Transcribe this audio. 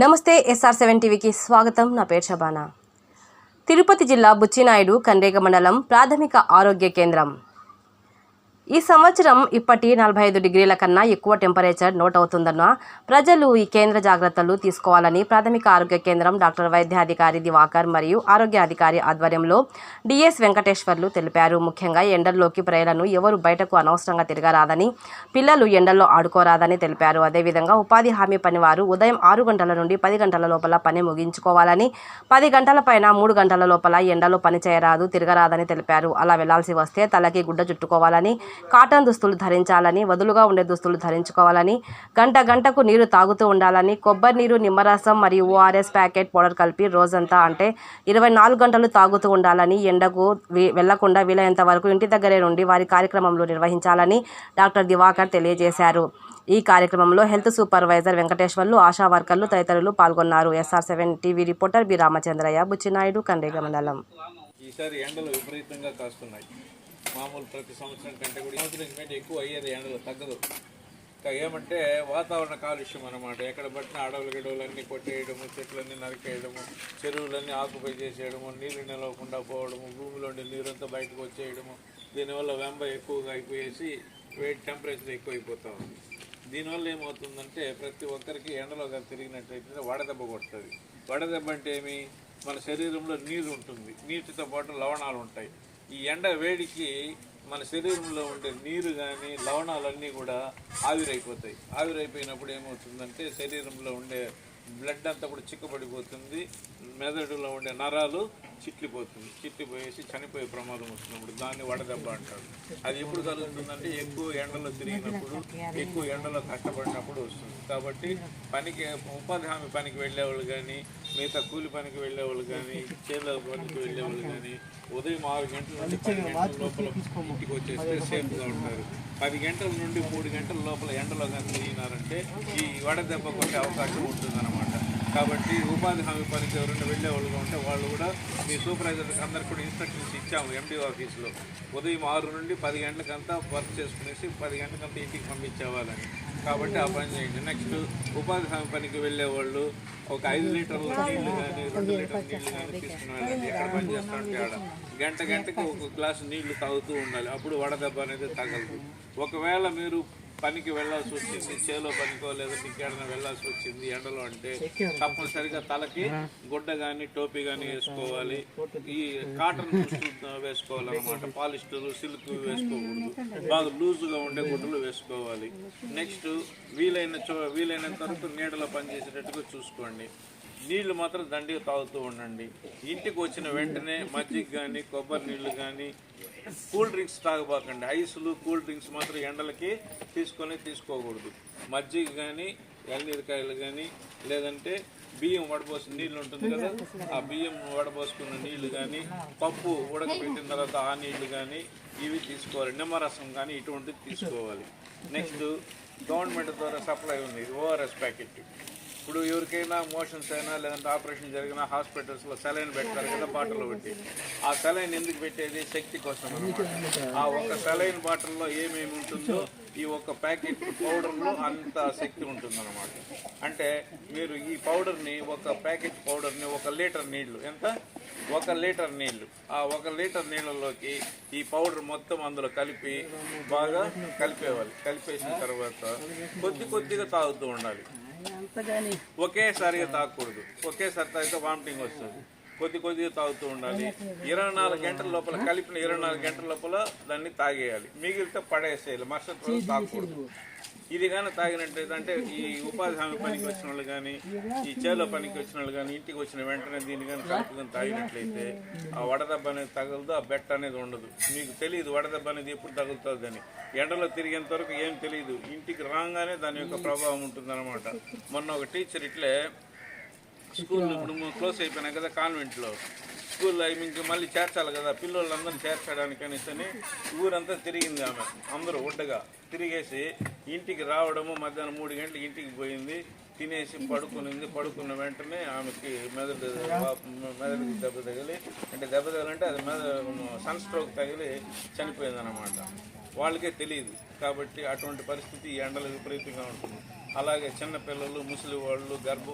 నమస్తే SR seven టీవీకి స్వాగతం. నా పేరు శబానా తిరుపతి జిల్లా బుచ్చినాయుడు కండ్రేగ మండలం ప్రాథమిక ఆరోగ్య కేంద్రం. ఈ సంవత్సరం ఇప్పటి నలభై ఐదు డిగ్రీల కన్నా ఎక్కువ టెంపరేచర్ నోట్ అవుతుందన్న ప్రజలు ఈ కేంద్ర జాగ్రత్తలు తీసుకోవాలని ప్రాథమిక ఆరోగ్య కేంద్రం డాక్టర్ వైద్యాధికారి దివాకర్ మరియు ఆరోగ్యాధికారి ఆధ్వర్యంలో డిఎస్ వెంకటేశ్వర్లు తెలిపారు. ముఖ్యంగా ఎండల్లోకి ప్రజలను ఎవరు బయటకు అనవసరంగా తిరగరాదని పిల్లలు ఎండల్లో ఆడుకోరాదని తెలిపారు. అదేవిధంగా ఉపాధి హామీ పనివారు ఉదయం ఆరు గంటల నుండి పది గంటల లోపల పని ముగించుకోవాలని పది గంటల పైన మూడు గంటల లోపల ఎండలో పని చేయరాదు తిరగరాదని తెలిపారు. అలా వెళ్ళాల్సి వస్తే తలకి గుడ్డ చుట్టుకోవాలని కాటన్ దుస్తులు ధరించాలని వదులుగా ఉండే దుస్తులు ధరించుకోవాలని గంట గంటకు నీరు తాగుతూ ఉండాలని కొబ్బరి నీరు నిమ్మరసం మరియు ఓఆర్ఎస్ ప్యాకెట్ పౌడర్ కలిపి రోజంతా అంటే ఇరవై నాలుగు గంటలు తాగుతూ ఉండాలని ఎండకు వెళ్ళకుండా వీలైనంత వరకు ఇంటి దగ్గరే నుండి వారి కార్యక్రమంలో నిర్వహించాలని డాక్టర్ దివాకర్ తెలియజేశారు. ఈ కార్యక్రమంలో హెల్త్ సూపర్వైజర్ వెంకటేశ్వర్లు ఆశా వర్కర్లు తదితరులు పాల్గొన్నారు. SR seven TV reporter B Ramachandraiah Buchinaidu Kandriga మండలం. ఈసారి ఎండలు విపరీతంగా కాస్తున్నాయి. మామూలు ప్రతి సంవత్సరం కంటే కూడా ఈ సంవత్సరం ఎక్కువ అయ్యేది ఎండలు తగ్గదు. ఇంకా ఏమంటే వాతావరణ కాలుష్యం అనమాట ఎక్కడ పట్టిన అడవులు గడవులన్నీ కొట్టేయడము చెట్లన్నీ నరికేయడము చెరువులన్నీ ఆకుపై చేసేయడము నీళ్ళు నిలవకుండా పోవడము భూమిలోని నీరంతా బయటకు వచ్చేయడము. దీనివల్ల వెంబ ఎక్కువగా అయిపోయేసి వేడి టెంపరేచర్ ఎక్కువైపోతా ఉంది. దీనివల్ల ఏమవుతుందంటే ప్రతి ఒక్కరికి ఎండలో కానీ తిరిగినట్లయితే వడదెబ్బ కొడుతుంది. వడదెబ్బ అంటే ఏమి? మన శరీరంలో నీరు ఉంటుంది. నీటితో పాటు లవణాలు ఉంటాయి. ఈ ఎండ వేడికి మన శరీరంలో ఉండే నీరు కానీ లవణాలన్నీ కూడా ఆవిరైపోతాయి. ఆవిరైపోయినప్పుడు ఏమవుతుందంటే శరీరంలో ఉండే బ్లడ్ అంతా కూడా చిక్కబడిపోతుంది. మెదడులో ఉండే నరాలు చిట్లిపోతుంది చిట్లిపోయేసి చనిపోయే ప్రమాదం వస్తున్నప్పుడు దాన్ని వడదెబ్బ అంటారు. అది ఎప్పుడు కలుగుతుందంటే ఎక్కువ ఎండలో తిరిగినప్పుడు ఎక్కువ ఎండలో కష్టపడినప్పుడు వస్తుంది. కాబట్టి పనికి ఉపాధి హామీ పనికి వెళ్ళేవాళ్ళు కానీ మిగతా కూలి పనికి వెళ్ళేవాళ్ళు కానీ చేతుల పనికి వెళ్ళేవాళ్ళు కానీ ఉదయం ఆరు గంటల నుండి పది గంటల లోపల ఇంటికి వచ్చేస్తే సేఫ్గా ఉంటారు. పది గంటల నుండి మూడు గంటల లోపల ఎండలో కానీ తిరిగినారంటే ఈ వడదెబ్బ కొట్టే అవకాశం ఉంటుందన్నమాట. కాబట్టి ఉపాధి హామీ పనికి ఎవరైనా వెళ్ళే వాళ్ళుగా ఉంటే వాళ్ళు కూడా మీ సూపర్వైజర్కి అందరికీ కూడా ఇన్స్ట్రక్షన్స్ ఇచ్చాము ఎండి ఆఫీస్లో ఉదయం ఆరు నుండి పది గంటలకంతా వర్క్ చేసుకునేసి పది గంటలకంతా ఇంటికి పంపించేవాళ్ళని. కాబట్టి ఆ పని చేయండి. నెక్స్ట్ ఉపాధి హామీ పనికి వెళ్ళే వాళ్ళు ఒక ఐదు లీటర్ల నీళ్ళు కానీ రెండు లీటర్ల నీళ్ళు కానీ తీసుకుని ఎక్కడ పని చేస్తుంటే ఆడ. గంట గంటకి ఒక గ్లాసు నీళ్ళు తాగుతూ ఉండాలి. అప్పుడు వడదెబ్బ అనేది తగలదు. ఒకవేళ మీరు పనికి వెళ్ళాల్సి వచ్చింది. చేలో పనికో లేదా ఇంకేడైనా వెళ్ళాల్సి వచ్చింది. ఎండలో అంటే తప్పనిసరిగా తలకి గుడ్డ కానీ టోపీ కానీ వేసుకోవాలి. ఈ కాటన్ వేసుకోవాలన్నమాట. పాలిస్టర్ సిల్క్ వేసుకోకూడదు. బాగా లూజుగా ఉండే గుడ్డలు వేసుకోవాలి. నెక్స్ట్ వీలైన చో వీలైనంత వరకు నీడలో పనిచేసేటట్టుగా చూసుకోండి. నీళ్ళు మాత్రం దండిగా తాగుతూ ఉండండి. ఇంటికి వచ్చిన వెంటనే మజ్జిగ కానీ కొబ్బరి నీళ్ళు కానీ కూల్ డ్రింక్స్ తాగబాకండి. ఐసులు కూల్ డ్రింక్స్ మాత్రం ఎండలకి తీసుకొని తీసుకోకూడదు. మజ్జిగ కానీ ఎల్నీరకాయలు కానీ లేదంటే బియ్యం వడబోసిన నీళ్ళు ఉంటుంది కదా? ఆ బియ్యం వడపోసుకున్న నీళ్ళు కానీ పప్పు ఉడకబెట్టిన తర్వాత ఆ నీళ్ళు కానీ ఇవి తీసుకోవాలి. నిమ్మరసం కానీ ఇటువంటివి తీసుకోవాలి. నెక్స్ట్ గవర్నమెంట్ ద్వారా సప్లై ఉంది. ORS packet. ఇప్పుడు ఎవరికైనా మోషన్స్ అయినా లేదంటే ఆపరేషన్ జరిగినా హాస్పిటల్స్లో సెలైన్ పెడతారు కదా బాటిల్లో పెట్టి. ఆ సెలైన్ ఎందుకు పెట్టేది? శక్తి కోసం ఆ ఒక సెలైన్ బాటిల్లో ఏమేమి ఉంటుందో ఈ ఒక ప్యాకెట్ పౌడర్లో అంత శక్తి ఉంటుందన్నమాట. అంటే మీరు ఈ పౌడర్ని ఒక ప్యాకెట్ పౌడర్ని ఒక లీటర్ నీళ్ళు ఎంత? ఒక లీటర్ నీళ్ళు. ఆ ఒక లీటర్ నీళ్ళలోకి ఈ పౌడర్ మొత్తం అందులో కలిపి బాగా కలిపేవాలి. కలిపేసిన తర్వాత కొద్ది కొద్దిగా తాగుతూ ఉండాలి. ఒకేసారిగా తాగకూడదు ఒకేసారి తాగితే వామిటింగ్ వస్తుంది. కొద్ది కొద్దిగా తాగుతూ ఉండాలి. ఇరవై నాలుగు గంటల లోపల కలిపిన ఇరవై నాలుగు గంటల లోపల దాన్ని తాగేయాలి. మిగిలితే పడేసేయాలి. మరుసటి రోజు తాగకూడదు ఇది కానీ తాగినట్టయితే అంటే ఈ ఉపాధి హామీ పనికి వచ్చిన వాళ్ళు కానీ ఈ చేలో పనికి వచ్చిన వాళ్ళు కానీ ఇంటికి వచ్చిన వెంటనే దీన్ని కానీ కలుపుకొని తాగినట్లయితే ఆ వడదెబ్బ అనేది తగలదు ఆ బెట్ట అనేది ఉండదు. మీకు తెలియదు వడదెబ్బ అనేది ఎప్పుడు తగులుతుందని. ఎండలో తిరిగేంత వరకు ఏం తెలియదు ఇంటికి రాగానే దాని యొక్క ప్రభావం ఉంటుందన్నమాట. మొన్న ఒక టీచర్ ఇట్లే స్కూల్ ఇప్పుడు క్లోజ్ అయిపోయినాయి కదా కాన్వెంట్లో. స్కూల్లో ఇంక మళ్ళీ చేర్చాలి కదా. పిల్లలందరినీ చేర్చడానికి అనేసి ఊరంతా తిరిగింది ఆమె. అందరూ ఒడ్డగా తిరిగేసి ఇంటికి రావడము మధ్యాహ్నం మూడు గంటలకు ఇంటికి పోయింది. తినేసి పడుకునింది. పడుకున్న వెంటనే ఆమెకి మెదడు మెదడుకి దెబ్బ తగిలి అంటే దెబ్బ తగిలంటే అది మెద సన్ స్ట్రోక్ తగిలి చనిపోయింది అనమాట వాళ్ళకే తెలియదు కాబట్టి అటువంటి పరిస్థితి ఈ ఎండలు విపరీతంగా ఉంటుంది. అలాగే చిన్నపిల్లలు ముసలి వాళ్ళు గర్భ